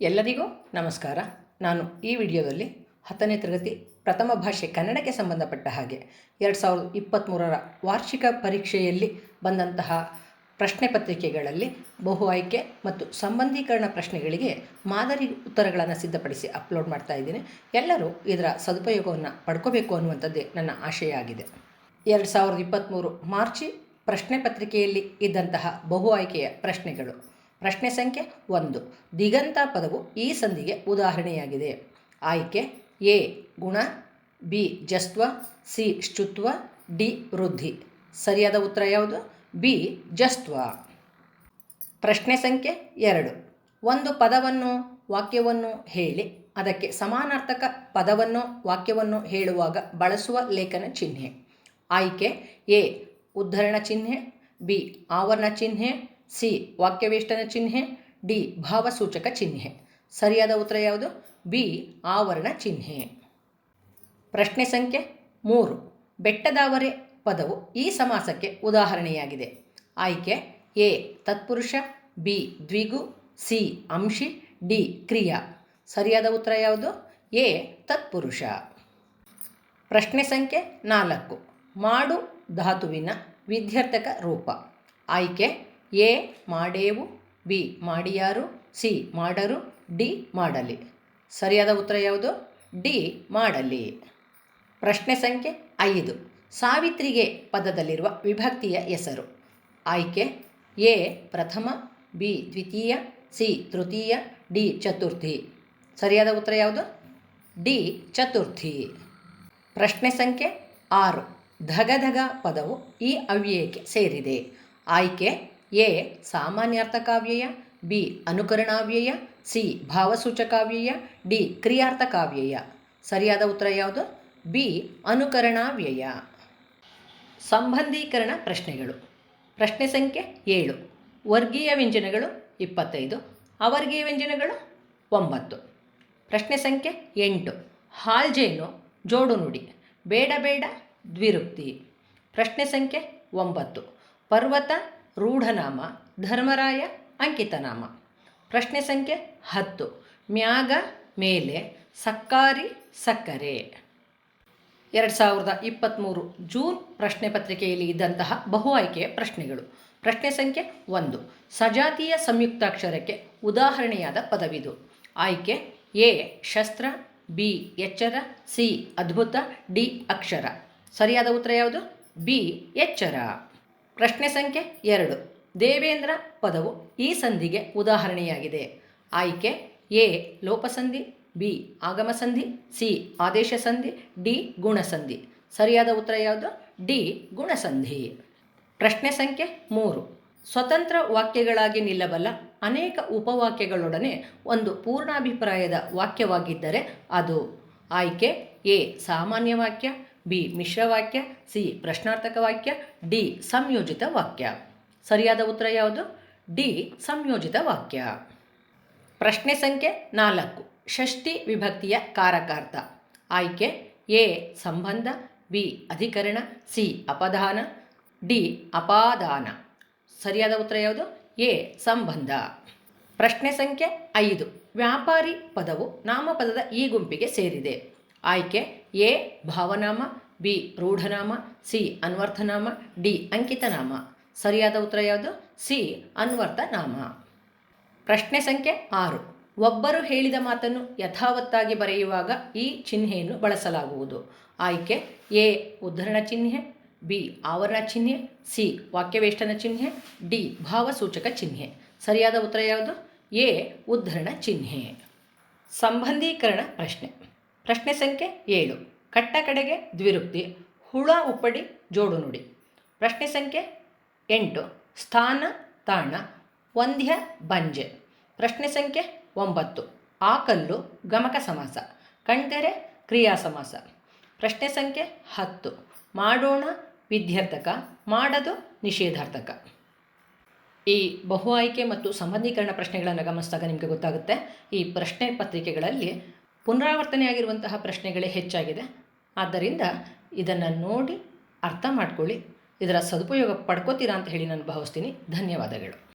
ಎಲ್ಲರಿಗೂ ನಮಸ್ಕಾರ. ನಾನು ಈ ವಿಡಿಯೋದಲ್ಲಿ ಹತ್ತನೇ ತರಗತಿ ಪ್ರಥಮ ಭಾಷೆ ಕನ್ನಡಕ್ಕೆ ಸಂಬಂಧಪಟ್ಟ ಹಾಗೆ ಎರಡು ಸಾವಿರದ ಇಪ್ಪತ್ತ್ಮೂರರ ವಾರ್ಷಿಕ ಪರೀಕ್ಷೆಯಲ್ಲಿ ಬಂದಂತಹ ಪ್ರಶ್ನೆ ಪತ್ರಿಕೆಗಳಲ್ಲಿ ಬಹು ಆಯ್ಕೆ ಮತ್ತು ಸಂಬಂಧೀಕರಣ ಪ್ರಶ್ನೆಗಳಿಗೆ ಮಾದರಿ ಉತ್ತರಗಳನ್ನು ಸಿದ್ಧಪಡಿಸಿ ಅಪ್ಲೋಡ್ ಮಾಡ್ತಾ ಇದ್ದೀನಿ. ಎಲ್ಲರೂ ಇದರ ಸದುಪಯೋಗವನ್ನು ಪಡ್ಕೋಬೇಕು ಅನ್ನುವಂಥದ್ದೇ ನನ್ನ ಆಶಯ ಆಗಿದೆ ಎರಡು ಸಾವಿರದ ಇಪ್ಪತ್ತ್ಮೂರು ಮಾರ್ಚಿ ಪ್ರಶ್ನೆ ಪತ್ರಿಕೆಯಲ್ಲಿ ಇದ್ದಂತಹ ಬಹು ಆಯ್ಕೆಯ ಪ್ರಶ್ನೆಗಳು. ಪ್ರಶ್ನೆ ಸಂಖ್ಯೆ ಒಂದು. ದಿಗಂತ ಪದವು ಈ ಸಂಧಿಗೆ ಉದಾಹರಣೆಯಾಗಿದೆ. ಆಯ್ಕೆ ಎ, ಗುಣ, ಬಿ, ಜಸ್ತ್ವ, ಸಿ ಶುತ್ವ ಡಿ, ವೃದ್ಧಿ. ಸರಿಯಾದ ಉತ್ತರ ಯಾವುದು? ಬಿ, ಜಸ್ತ್ವ. ಪ್ರಶ್ನೆ ಸಂಖ್ಯೆ ಎರಡು. ಒಂದು ಪದವನ್ನು, ವಾಕ್ಯವನ್ನು ಹೇಳಿ, ಅದಕ್ಕೆ ಸಮಾನಾರ್ಥಕ ಪದವನ್ನು, ವಾಕ್ಯವನ್ನು ಹೇಳುವಾಗ ಬಳಸುವ ಲೇಖನ ಚಿಹ್ನೆ. ಆಯ್ಕೆ ಎ, ಉದ್ಧರಣ ಚಿಹ್ನೆ, ಬಿ, ಆವರಣ ಚಿಹ್ನೆ ಸಿ ವಾಕ್ಯವೇಷ್ಟನ ಚಿಹ್ನೆ, ಡಿ, ಭಾವಸೂಚಕ ಚಿಹ್ನೆ. ಸರಿಯಾದ ಉತ್ತರ ಯಾವುದು? ಬಿ, ಆವರಣ ಚಿಹ್ನೆ. ಪ್ರಶ್ನೆ ಸಂಖ್ಯೆ ಮೂರು. ಬೆಟ್ಟದಾವರೆ ಪದವು ಈ ಸಮಾಸಕ್ಕೆ ಉದಾಹರಣೆಯಾಗಿದೆ. ಆಯ್ಕೆ ಎ, ತತ್ಪುರುಷ, ಬಿ, ದ್ವಿಗು, ಸಿ, ಅಂಶಿ, ಡಿ, ಕ್ರಿಯಾ. ಸರಿಯಾದ ಉತ್ತರ ಯಾವುದು? ಎ, ತತ್ಪುರುಷ. ಪ್ರಶ್ನೆ ಸಂಖ್ಯೆ ನಾಲ್ಕು. ಮಾಡು ಧಾತುವಿನ ವಿದ್ಯರ್ಥಕ ರೂಪ. ಆಯ್ಕೆ ಎ ಮಾಡೇವು, ಬಿ ಮಾಡಿಯಾರು, ಸಿ ಮಾಡರು, ಡಿ ಮಾಡಲಿ. ಸರಿಯಾದ ಉತ್ತರ ಯಾವುದು? ಡಿ ಮಾಡಲಿ. ಪ್ರಶ್ನೆ ಸಂಖ್ಯೆ ಐದು. ಸಾವಿತ್ರಿಗೆ ಪದದಲ್ಲಿರುವ ವಿಭಕ್ತಿಯ ಹೆಸರು. ಆಯ್ಕೆ ಎ ಪ್ರಥಮ, ಬಿ ದ್ವಿತೀಯ, ಸಿ ತೃತೀಯ, ಡಿ ಚತುರ್ಥಿ. ಸರಿಯಾದ ಉತ್ತರ ಯಾವುದು? ಡಿ ಚತುರ್ಥಿ. ಪ್ರಶ್ನೆ ಸಂಖ್ಯೆ ಆರು. ಧಗಧಗ ಪದವು ಈ ಅವ್ಯಯಕ್ಕೆ ಸೇರಿದೆ. ಆಯ್ಕೆ ಎ, ಸಾಮಾನ್ಯಾರ್ಥಕಾವ್ಯಯ, ಬಿ, ಅನುಕರಣಾವ್ಯಯ, ಸಿ, ಭಾವಸೂಚಕಾವ್ಯಯ, ಡಿ, ಕ್ರಿಯಾರ್ಥಕಾವ್ಯಯ. ಸರಿಯಾದ ಉತ್ತರ ಯಾವುದು? ಬಿ, ಅನುಕರಣಾವ್ಯಯ. ಸಂಬಂಧೀಕರಣ ಪ್ರಶ್ನೆಗಳು. ಪ್ರಶ್ನೆ ಸಂಖ್ಯೆ ಏಳು. ವರ್ಗೀಯ ವ್ಯಂಜನಗಳು ಇಪ್ಪತ್ತೈದು. ಅವರ್ಗೀಯ ವ್ಯಂಜನಗಳು ಒಂಬತ್ತು. ಪ್ರಶ್ನೆ ಸಂಖ್ಯೆ ಎಂಟು. ಹಾಲ್ಜೇನು ಜೋಡು ನುಡಿ, ಬೇಡ ಬೇಡ ದ್ವಿರುಕ್ತಿ. ಪ್ರಶ್ನೆ ಸಂಖ್ಯೆ ಒಂಬತ್ತು. ಪರ್ವತ ರೂಢನಾಮ, ಧರ್ಮರಾಯ, ಅಂಕಿತನಾಮ. ಪ್ರಶ್ನೆ ಸಂಖ್ಯೆ ಹತ್ತು. ಮ್ಯಾಗ ಮೇಲೆ ಸಕ್ಕಾರಿ ಸಕ್ಕರೆ. ಎರಡು ಸಾವಿರದ ಇಪ್ಪತ್ತ್ಮೂರು ಜೂನ್ ಪ್ರಶ್ನೆ ಪತ್ರಿಕೆಯಲ್ಲಿ ಇದ್ದಂತಹ ಬಹು ಆಯ್ಕೆಯ ಪ್ರಶ್ನೆಗಳು. ಪ್ರಶ್ನೆ ಸಂಖ್ಯೆ ಒಂದು. ಸಜಾತಿಯ ಸಂಯುಕ್ತಾಕ್ಷರಕ್ಕೆ ಉದಾಹರಣೆಯಾದ ಪದವಿದು. ಆಯ್ಕೆ ಎ, ಶಸ್ತ್ರ, ಬಿ, ಎಚ್ಚರ, ಸಿ, ಅದ್ಭುತ, ಡಿ, ಅಕ್ಷರ. ಸರಿಯಾದ ಉತ್ತರ ಯಾವುದು? ಬಿ, ಎಚ್ಚರ. ಪ್ರಶ್ನೆ ಸಂಖ್ಯೆ ಎರಡು. ದೇವೇಂದ್ರ ಪದವು ಈ ಸಂಧಿಗೆ ಉದಾಹರಣೆಯಾಗಿದೆ. ಆಯ್ಕೆ, ಎ, ಲೋಪಸಂಧಿ, ಬಿ ಆಗಮ ಸಂಧಿ ಸಿ ಆದೇಶ ಸಂಧಿ ಡಿ, ಗುಣಸಂಧಿ. ಸರಿಯಾದ ಉತ್ತರ ಯಾವುದು? ಡಿ, ಗುಣಸಂಧಿ. ಪ್ರಶ್ನೆ ಸಂಖ್ಯೆ ಮೂರು. ಸ್ವತಂತ್ರ ವಾಕ್ಯಗಳಾಗಿ ನಿಲ್ಲಬಲ್ಲ ಅನೇಕ ಉಪವಾಕ್ಯಗಳೊಡನೆ ಒಂದು ಪೂರ್ಣಾಭಿಪ್ರಾಯದ ವಾಕ್ಯವಾಗಿದ್ದರೆ ಅದು ಆಯ್ಕೆ, ಎ, ಸಾಮಾನ್ಯ ವಾಕ್ಯ ಬಿ ಮಿಶ್ರವಾಕ್ಯ ಸಿ, ಪ್ರಶ್ನಾರ್ಥಕ ವಾಕ್ಯ, ಡಿ, ಸಂಯೋಜಿತ ವಾಕ್ಯ. ಸರಿಯಾದ ಉತ್ತರ ಯಾವುದು? ಡಿ, ಸಂಯೋಜಿತ ವಾಕ್ಯ. ಪ್ರಶ್ನೆ ಸಂಖ್ಯೆ ನಾಲ್ಕು. ಷಷ್ಠಿ ವಿಭಕ್ತಿಯ ಕಾರಕಾರ್ಥ. ಆಯ್ಕೆ, ಎ, ಸಂಬಂಧ, ಬಿ, ಅಧಿಕರಣ, ಸಿ, ಅಪಧಾನ, ಡಿ, ಅಪಾದಾನ. ಸರಿಯಾದ ಉತ್ತರ ಯಾವುದು? ಎ, ಸಂಬಂಧ. ಪ್ರಶ್ನೆ ಸಂಖ್ಯೆ ಐದು. ವ್ಯಾಪಾರಿ ಪದವು ನಾಮಪದದ ಈ ಗುಂಪಿಗೆ ಸೇರಿದೆ. ಆಯ್ಕೆ ಎ, ಭಾವನಾಮ, ಬಿ, ರೂಢನಾಮ, ಸಿ, ಅನ್ವರ್ಥನಾಮ, ಡಿ, ಅಂಕಿತನಾಮ. ಸರಿಯಾದ ಉತ್ತರ ಯಾವುದು? ಸಿ, ಅನ್ವರ್ಥನಾಮ. ಪ್ರಶ್ನೆ ಸಂಖ್ಯೆ ಆರು. ಒಬ್ಬರು ಹೇಳಿದ ಮಾತನ್ನು ಯಥಾವತ್ತಾಗಿ ಬರೆಯುವಾಗ ಈ ಚಿಹ್ನೆಯನ್ನು ಬಳಸಲಾಗುವುದು. ಆಯ್ಕೆ, ಎ, ಉದ್ಧರಣ ಚಿಹ್ನೆ, ಬಿ, ಆವರಣ ಚಿಹ್ನೆ, ಸಿ, ವಾಕ್ಯವೇಷ್ಟನ ಚಿಹ್ನೆ, ಡಿ, ಭಾವಸೂಚಕ ಚಿಹ್ನೆ. ಸರಿಯಾದ ಉತ್ತರ ಯಾವುದು? ಎ, ಉದ್ಧರಣ ಚಿಹ್ನೆ. ಸಂಬಂಧೀಕರಣ ಪ್ರಶ್ನೆ. ಪ್ರಶ್ನೆ ಸಂಖ್ಯೆ ಏಳು. ಕಟ್ಟ ಕಡೆಗೆ ದ್ವಿರುಕ್ತಿ, ಹುಳ ಉಪ್ಪಡಿ ಜೋಡು ನುಡಿ. ಪ್ರಶ್ನೆ ಸಂಖ್ಯೆ ಎಂಟು. ಸ್ಥಾನ, ತಾಣ ವಂದ್ಯ ಬಂಜೆ. ಪ್ರಶ್ನೆ ಸಂಖ್ಯೆ ಒಂಬತ್ತು. ಆಕಲ್ಲು, ಗಮಕ ಸಮಾಸ. ಕಣ್ತೆರೆ, ಕ್ರಿಯಾ ಸಮಾಸ. ಪ್ರಶ್ನೆ ಸಂಖ್ಯೆ ಹತ್ತು. ಮಾಡೋಣ ವಿದ್ಯಾರ್ಥಕ, ಮಾಡದು ನಿಷೇಧಾರ್ಥಕ. ಈ ಬಹು ಆಯ್ಕೆ ಮತ್ತು ಸಂಬಂಧೀಕರಣ ಪ್ರಶ್ನೆಗಳನ್ನು ಗಮನಿಸಿದಾಗ ನಿಮಗೆ ಗೊತ್ತಾಗುತ್ತೆ. ಈ ಪ್ರಶ್ನೆ ಪತ್ರಿಕೆಗಳಲ್ಲಿ ಪುನರಾವರ್ತನೆಯಾಗಿರುವಂತಹ ಪ್ರಶ್ನೆಗಳೇ ಹೆಚ್ಚಾಗಿದೆ. ಆದ್ದರಿಂದ ಇದನ್ನು ನೋಡಿ ಅರ್ಥ ಮಾಡ್ಕೊಳ್ಳಿ. ಇದರ ಸದುಪಯೋಗ ಪಡ್ಕೋತೀರಾ ಅಂತ ಹೇಳಿ ನಾನು ಭಾವಿಸ್ತೀನಿ. ಧನ್ಯವಾದಗಳು.